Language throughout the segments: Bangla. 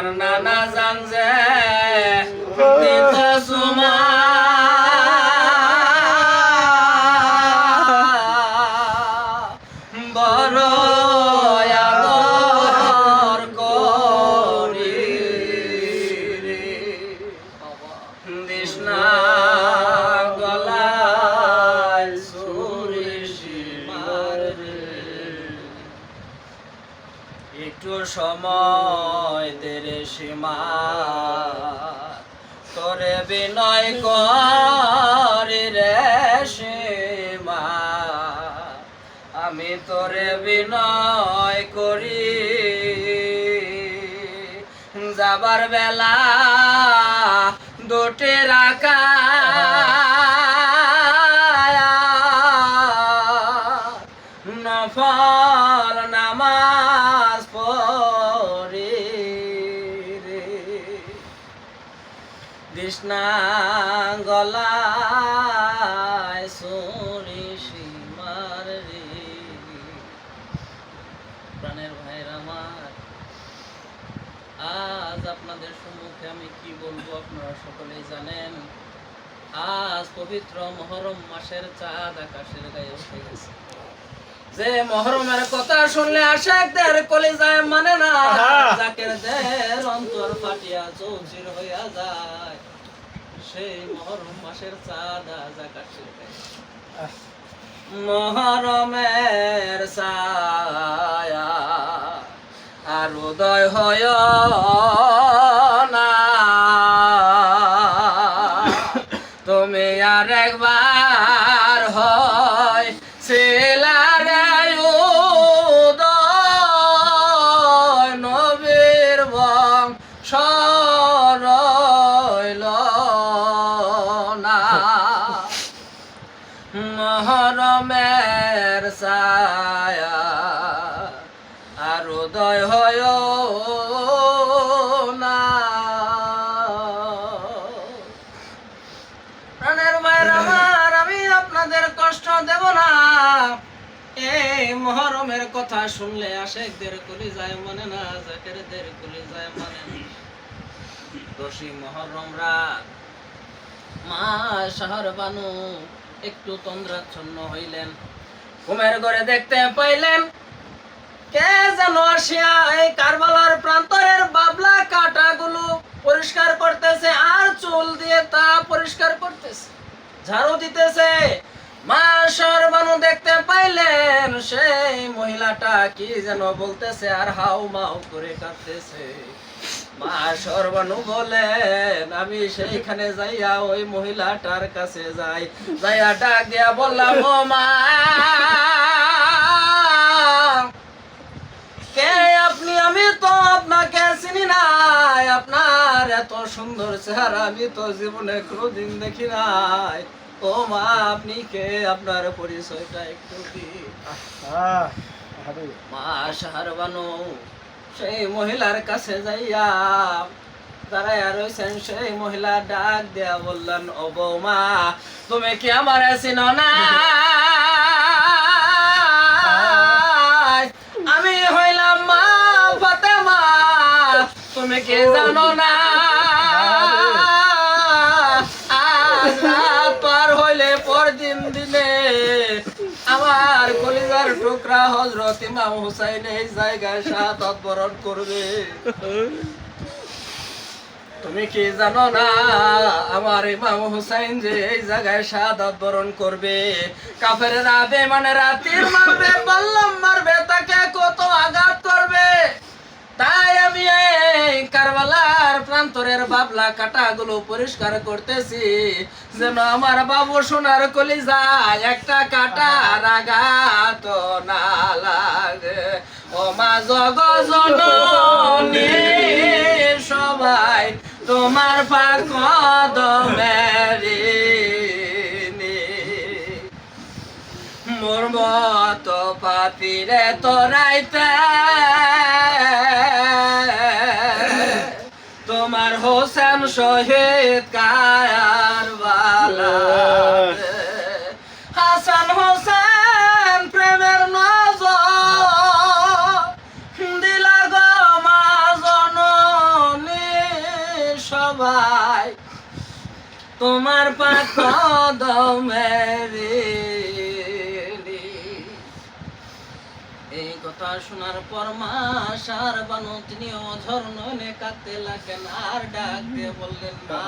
আমার নানা একটু সময় তেরে সীমা। তোরে বিনয় করি রে সীমা। আমি তোরে বিনয় করি। যাবার বেলা দুটি রাখা কৃষ্ণা গলায় সুরি সীমার রে। প্রাণের ভাইয়ের আমার আজ আপনাদের সম্মুখে আমি কি বলব আপনারা সকলেই জানেন আজ পবিত্র মহরম মাসের চাঁদ আকাশের গায়ে উঠে গেছে। যে মহরমের কথা শুনলে আশেকদের কলিজায় মানে না। জাকের দের অন্তর ফাটিয়া চৌচির হইয়া যায়। মহরম মাসের চাঁদ মহরমের ছায়া আর উদয় হয় না। তুমি আর একবার হয় ছিলারে উদয় নবীর বংশ। মহরমের কথা শুনলে আশেকদের কলি যায় মানে না, জাকেরদের কলি যায় মানে না। দোষী মহরম রাত, মা শহর বানু, একটু তন্দ্রাচ্ছন্ন হইলেন। ঘুমের ঘরে দেখতে পাইলেন, কে যেন আসিয়া এই কারবালার প্রান্তরের বাবলা কাটাগুলো পরিষ্কার করতেছে, আর চুল দিয়ে তা পরিষ্কার করতেছে। ঝাড়ু দিতেছে মা সর্বানু দেখতে পাইলেন, সেই মহিলাটা কি যেন বলতেছে, আর হাউ মাউ করে কাঁদতেছে। মা সর্বানু বলেন, আমি সেইখানে যাইয়া ওই মহিলাটার কাছে যাই। যাইয়া ডাক দিয়া বললাম, ও মা, কে আপনি? আমি তো আপনাকে চিনি নাই আপনার এত সুন্দর চেহারা, আমি তো জীবনে কোনোদিন দেখি নাই। ও মা আপনি কে? আপনার পরিচয়টা একটু আরে, মা সাহারবানু সেই মহিলার কাছে যাইয়া দাঁড়াইয়া রয়েছেন সেই মহিলা ডাক দেয়া বললেন ও বৌমা তুমি কি আমার চিনো না? আমি হইলাম মা ফাতেমা তুমি কি জানো না? কলিজার টুকরা হজরত ইমাম হুসাইন এই জায়গায় শাহাদত বরণ করবে। তুমি কি জানো না, আমার ইমাম হুসাইন যে এই জায়গায় শাহাদত বরণ করবে? কাফেরেরা মানে তীর মারবে বল্লম মারবে, তাকে কত আঘাত করবে? তাই আমি কারবালার প্রান্তরের বাবলা কাটাগুলো পরিষ্কার করতেছি। যেন আমার বাবু সোনার কলিজায় একটা কাটার আঘাত না লাগে। ও মা জগজননী, সবাই তোমার পাক মেরি মোর মত পাপিরে তোরাইতে হে কায়ার বালা হাসান হোসেন প্রেমের নজ দিলা গো মা সবাই। তোমার পাক দমেরি কথা শোনার পর মা বানু তিনি অঝর নয়নে কাঁদতে লাগলেন আর ডাক দিয়ে বললেন, মা,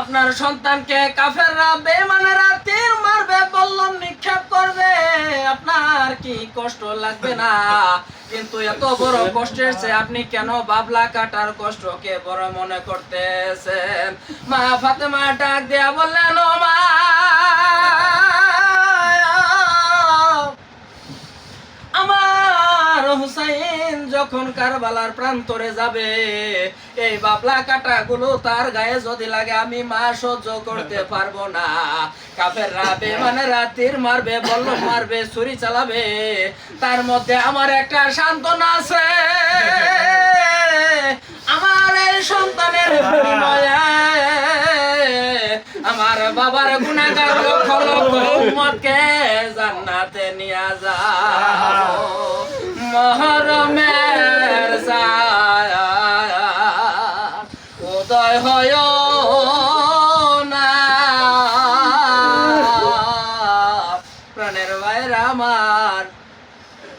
আপনার সন্তানকে কাফেররা বেমানেরা তীর মারবে বললাম নিক্ষেপ করবে। আপনার কি কষ্ট লাগবে না? কিন্তু এত বড় কষ্টের চেয়ে আপনি কেন বাবলা কাটার কষ্টকে বড় মনে করতেছেন? মা ফাতেমা ডাক দিয়া বললেন, ও মা যখন কারবালার প্রান্তরে যাবে। এই বাবলা কাটা গুলো তার গায়ে যদি লাগে, আমি মা সহ্য করতে পারব না। কাফের রাবে মানে রাতির মারবে বল্ল মারবে, ছুরি চালাবে। তার মধ্যে আমার একটা সান্ত্বনা আছে। আমার এই সন্তানের আমার বাবার গুণাগার লক্ষ লক্ষ উম্মতকে জান্নাতে নিয়ে যাও মহরমের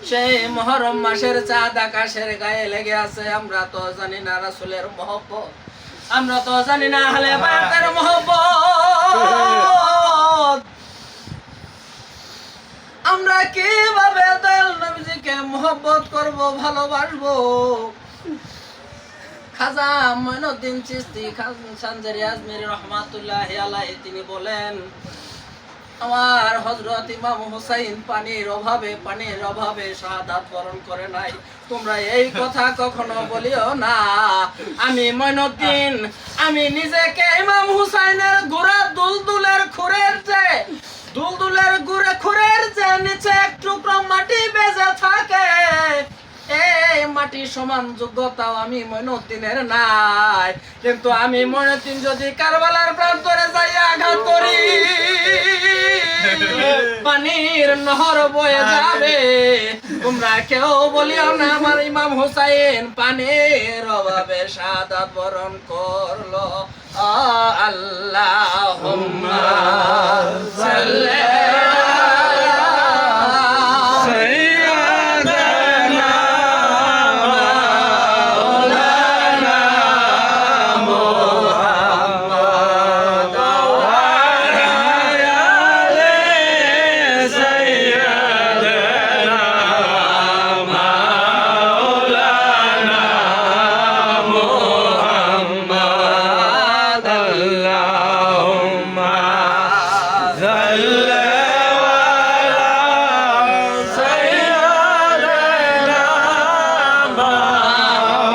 সেই মহরম মাসের চাঁদ আকাশের গায়ে লেগে আছে। আমরা তো জানি না রাসুলের মহব্বত। আমরা তো জানি না হলে বাতের মহব্বত। আমরা কীভাবে দয়াল নবীজিকে মহব্বত করব, ভালোবাসবো? খাজা মঈনুদ্দিন চিস্তি সানজারি আজমির রহমাতুল্লাহ আলাই তিনি বলেন আমার হজরত ইমাম হুসাইন পানির অভাবে পানির অভাবে শাহাদাত বরণ করে নাই। তোমরা এই কথা কখনো বলিও না। আমি মইনুদ্দিন, আমি নিজেকে ইমাম হুসাইনের গুড়া দুলদুলের খুরের যে দুলদুলের গুড়ে খুরের যে নিচে এক টুকরো মাটি বেজে থাকে। মাটি সমান যোগ্যতাও আমি মইনুদ্দিনের নাই। কিন্তু আমি মইনুদ্দিন যদি কারবালার প্রান্তরে যাই আঘাত করি, পানির নহর বয়ে যাবে। তোমরা কেউ বলিও না, আমার ইমাম হুসাইন পানির অভাবে সাদা বরণ করল। আল্লাহ